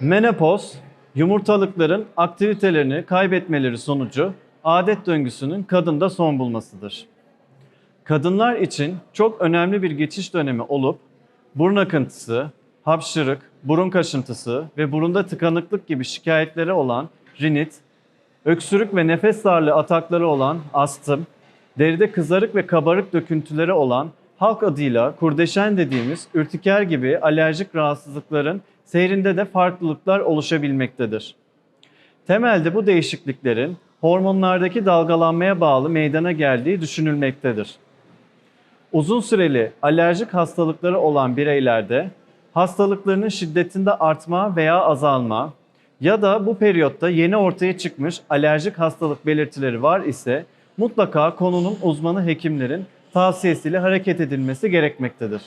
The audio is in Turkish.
Menopoz, yumurtalıkların aktivitelerini kaybetmeleri sonucu adet döngüsünün kadında son bulmasıdır. Kadınlar için çok önemli bir geçiş dönemi olup burun akıntısı, hapşırık, burun kaşıntısı ve burunda tıkanıklık gibi şikayetleri olan rinit, öksürük ve nefes darlığı atakları olan astım, deride kızarık ve kabarık döküntüleri olan halk adıyla kurdeşen dediğimiz ürtiker gibi alerjik rahatsızlıkların seyrinde de farklılıklar oluşabilmektedir. Temelde bu değişikliklerin hormonlardaki dalgalanmaya bağlı meydana geldiği düşünülmektedir. Uzun süreli alerjik hastalıkları olan bireylerde hastalıklarının şiddetinde artma veya azalma ya da bu periyotta yeni ortaya çıkmış alerjik hastalık belirtileri var ise mutlaka konunun uzmanı hekimlerin tavsiyesiyle hareket edilmesi gerekmektedir.